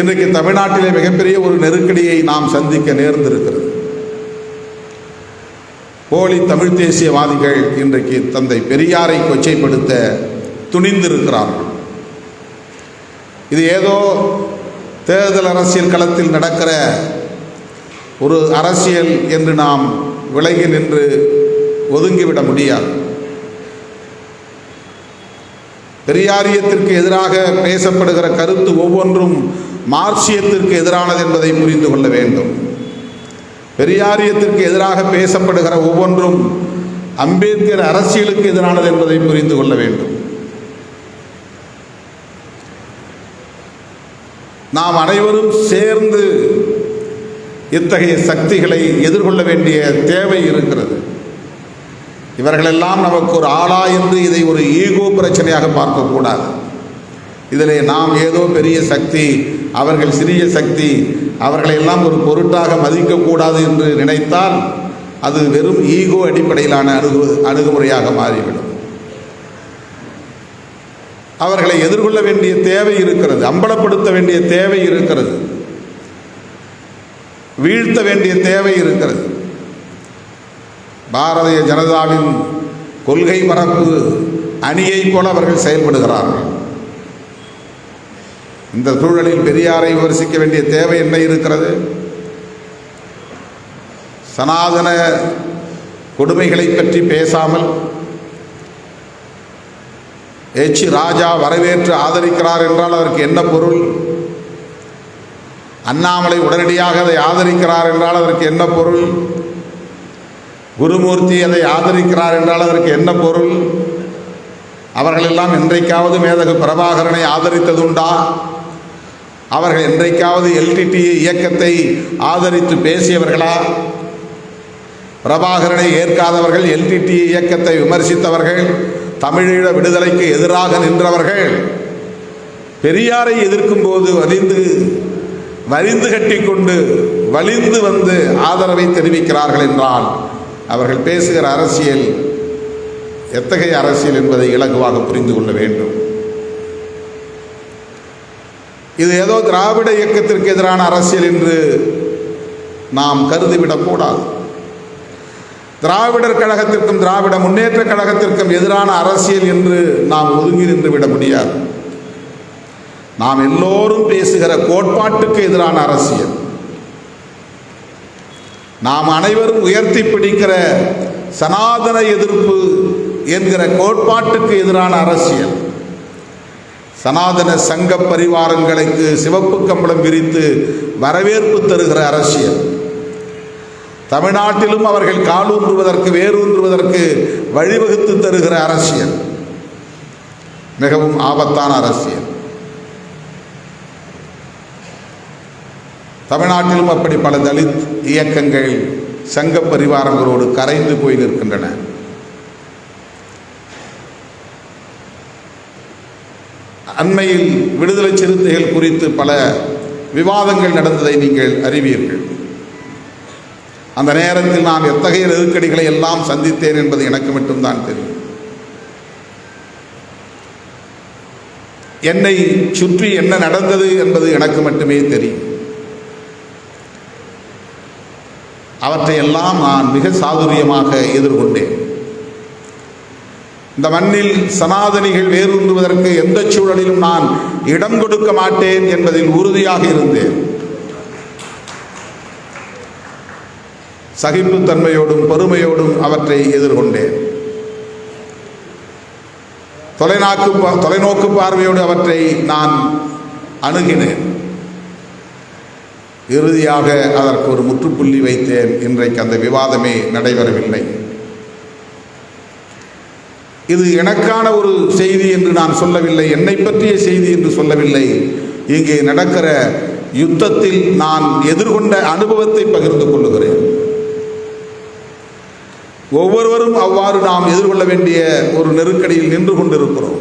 இன்றைக்கு தமிழ்நாட்டிலே மிகப்பெரிய ஒரு நெருக்கடியை நாம் சந்திக்க நேர்ந்திருக்கிறது. போலி தமிழ் தேசியவாதிகள் இன்றைக்கு தந்தை பெரியாரை கொச்சைப்படுத்த துணிந்திருக்கிறார்கள். இது ஏதோ தேர்தல் அரசியல் களத்தில் நடக்கிற ஒரு அரசியல் என்று நாம் விலகி நின்று ஒதுங்கிவிட முடியாது. பெரியாரியத்திற்கு எதிராக பேசப்படுகிற கருத்து ஒவ்வொன்றும் மார்க்சியத்திற்கு எதிரானது என்பதை புரிந்து கொள்ள வேண்டும். பெரியாரியத்திற்கு எதிராக பேசப்படுகிற ஒவ்வொன்றும் அம்பேத்கர் அரசியலுக்கு எதிரானது என்பதை புரிந்து கொள்ள வேண்டும். நாம் அனைவரும் சேர்ந்து இத்தகைய சக்திகளை எதிர்கொள்ள வேண்டிய தேவை இருக்கிறது. இவர்களெல்லாம் நமக்கு ஒரு ஆளா என்று இதை ஒரு ஈகோ பிரச்சனையாக பார்க்கக்கூடாது. இதிலே நாம் ஏதோ பெரிய சக்தி அவர்கள் சிறிய சக்தி அவர்களை எல்லாம் ஒரு பொருட்டாக மதிக்கக்கூடாது என்று நினைத்தால் அது வெறும் ஈகோ அடிப்படையிலான அணுகு அணுகுமுறையாக மாறிவிடும். அவர்களை எதிர்கொள்ள வேண்டிய தேவை இருக்கிறது அம்பலப்படுத்த வேண்டிய தேவை இருக்கிறது வீழ்த்த வேண்டிய தேவை இருக்கிறது. பாரதிய ஜனதாவின் கொள்கை பரப்பு அணியைப் போல அவர்கள் செயல்படுகிறார்கள். இந்த சூழலில் பெரியாரை விமர்சிக்க வேண்டிய தேவை என்ன இருக்கிறது? சனாதன கொடுமைகளை பற்றி பேசாமல் எச் ராஜா வரவேற்று ஆதரிக்கிறார் என்றால் அதற்கு என்ன பொருள்? அண்ணாமலை உடனடியாக அதை ஆதரிக்கிறார் என்றால் அதற்கு என்ன பொருள்? குருமூர்த்தி அதை ஆதரிக்கிறார் என்றால் அதற்கு என்ன பொருள்? அவர்களெல்லாம் என்றைக்காவது மேதகு பிரபாகரனை ஆதரித்ததுண்டா? அவர்கள் என்றைக்காவது எல்டிடி இயக்கத்தை ஆதரித்து பேசியவர்களா? பிரபாகரனை ஏற்காதவர்கள் எல்டிடி இயக்கத்தை விமர்சித்தவர்கள் தமிழீழ விடுதலைக்கு எதிராக நின்றவர்கள். பெரியாரை எதிர்க்கும் போது வலிந்து வலிந்து கட்டிக்கொண்டு வலிந்து வந்து ஆதரவை தெரிவிக்கிறார்கள் என்றால் அவர்கள் பேசுகிற அரசியல் எத்தகைய அரசியல் என்பதை இலகுவாக புரிந்து கொள்ள வேண்டும். இது ஏதோ திராவிட இயக்கத்திற்கு எதிரான அரசியல் என்று நாம் கருதிவிடக்கூடாது. திராவிடர் கழகத்திற்கும் திராவிட முன்னேற்ற கழகத்திற்கும் எதிரான அரசியல் என்று நாம் ஒதுங்கி நின்று விட முடியாது. நாம் எல்லோரும் பேசுகிற கோட்பாட்டுக்கு எதிரான அரசியல். நாம் அனைவரும் உயர்த்தி பிடிக்கிற சனாதன எதிர்ப்பு என்கிற கோட்பாட்டுக்கு எதிரான அரசியல். சனாதன சங்க பரிவாரங்களுக்கு சிவப்பு கம்பளம் விரித்து வரவேற்பு தருகிற அரசியல். தமிழ்நாட்டிலும் அவர்கள் காலூன்றுவதற்கு வேரூன்றுவதற்கு வழிவகுத்து தருகிற அரசியல். மிகவும் ஆபத்தான அரசியல். தமிழ்நாட்டிலும் அப்படி பல தலித் இயக்கங்கள் சங்க பரிவாரங்களோடு கரைந்து போய் நிற்கின்றன. அண்மையில் விடுதலை சிறுத்தைகள் குறித்து பல விவாதங்கள் நடந்ததை நீங்கள் அறிவீர்கள். அந்த நேரத்தில் நான் எத்தகைய நெருக்கடிகளை எல்லாம் சந்தித்தேன் என்பது எனக்கு மட்டும்தான் தெரியும். என்னை சுற்றி என்ன நடந்தது என்பது எனக்கு மட்டுமே தெரியும். அவற்றையெல்லாம் நான் மிக சாதுரியமாக எதிர்கொண்டேன். இந்த மண்ணில் சனாதனிகள் வேரூன்றுவதற்கு எந்த சூழலிலும் நான் இடம் கொடுக்க மாட்டேன் என்பதில் உறுதியாக இருந்தேன். சகிப்புத்தன்மையோடும் பெருமையோடும் அவற்றை எதிர்கொண்டேன். தொலைநாக்கு தொலைநோக்கு பார்வையோடு அவற்றை நான் அணுகினேன். இறுதியாக அதற்கு ஒரு முற்றுப்புள்ளி வைத்தேன். இன்றைக்கு அந்த விவாதமே நடைபெறவில்லை. இது எனக்கான ஒரு செய்தி என்று நான் சொல்லவில்லை என்னை பற்றிய செய்தி என்று சொல்லவில்லை. இங்கே நடக்கிற யுத்தத்தில் நான் எதிர்கொண்ட அனுபவத்தை பகிர்ந்து கொள்ளுகிறேன். ஒவ்வொருவரும் அவ்வாறு நாம் எதிர்கொள்ள வேண்டிய ஒரு நெருக்கடியில் நின்று கொண்டிருக்கிறோம்.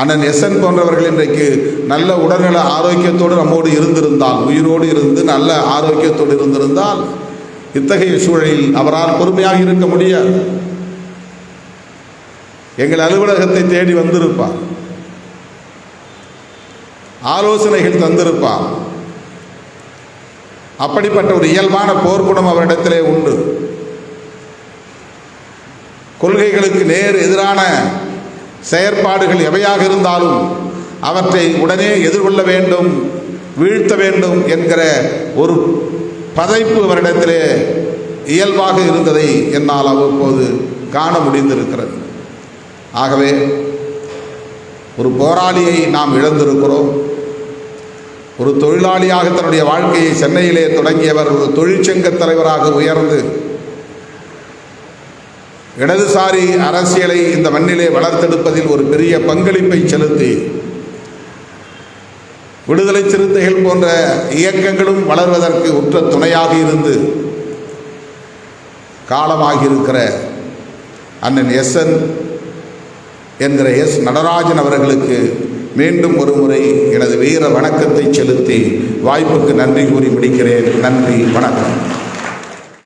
அண்ணன் எஸ்என் போன்றவர்கள் இன்றைக்கு நல்ல உடல்நல ஆரோக்கியத்தோடு நம்மோடு இருந்திருந்தால் உயிரோடு இருந்து நல்ல ஆரோக்கியத்தோடு இருந்திருந்தால் இத்தகைய சூழலில் அவரால் பொறுமையாக இருக்க முடியாது. எங்கள் அலுவலகத்தை தேடி வந்திருப்பார். ஆலோசனைகள் தந்திருப்பார். அப்படிப்பட்ட ஒரு இயல்பான போர்க்குணம் அவரிடத்திலே உண்டு. கொள்கைகளுக்கு நேர் எதிரான செயற்பாடுகள் எவையாக இருந்தாலும் அவற்றை உடனே எதிர்கொள்ள வேண்டும் வீழ்த்த வேண்டும் என்கிற ஒரு பதைப்பு அவரிடத்திலே இயல்பாக இருந்ததை என்னால் அவ்வப்போது காண முடிந்திருக்கிறது. ஆகவே ஒரு போராளியை நாம் இழந்திருக்கிறோம். ஒரு தொழிலாளியாக தன்னுடைய வாழ்க்கையை சென்னையிலே தொடங்கியவர் ஒரு தொழிற்சங்க தலைவராக உயர்ந்து இடதுசாரி அரசியலை இந்த மண்ணிலே வளர்த்தெடுப்பதில் ஒரு பெரிய பங்களிப்பை செலுத்தி விடுதலை சிறுத்தைகள் போன்ற இயக்கங்களும் வளர்வதற்கு உற்ற துணையாக இருந்து காலமாகியிருக்கிற அண்ணன் எஸ்என் என்கிற எஸ். நடராஜன் அவர்களுக்கு மீண்டும் ஒரு முறை எனது வீர வணக்கத்தை செலுத்தி வாய்ப்புக்கு நன்றி கூறி முடிக்கிறேன். நன்றி வணக்கம்.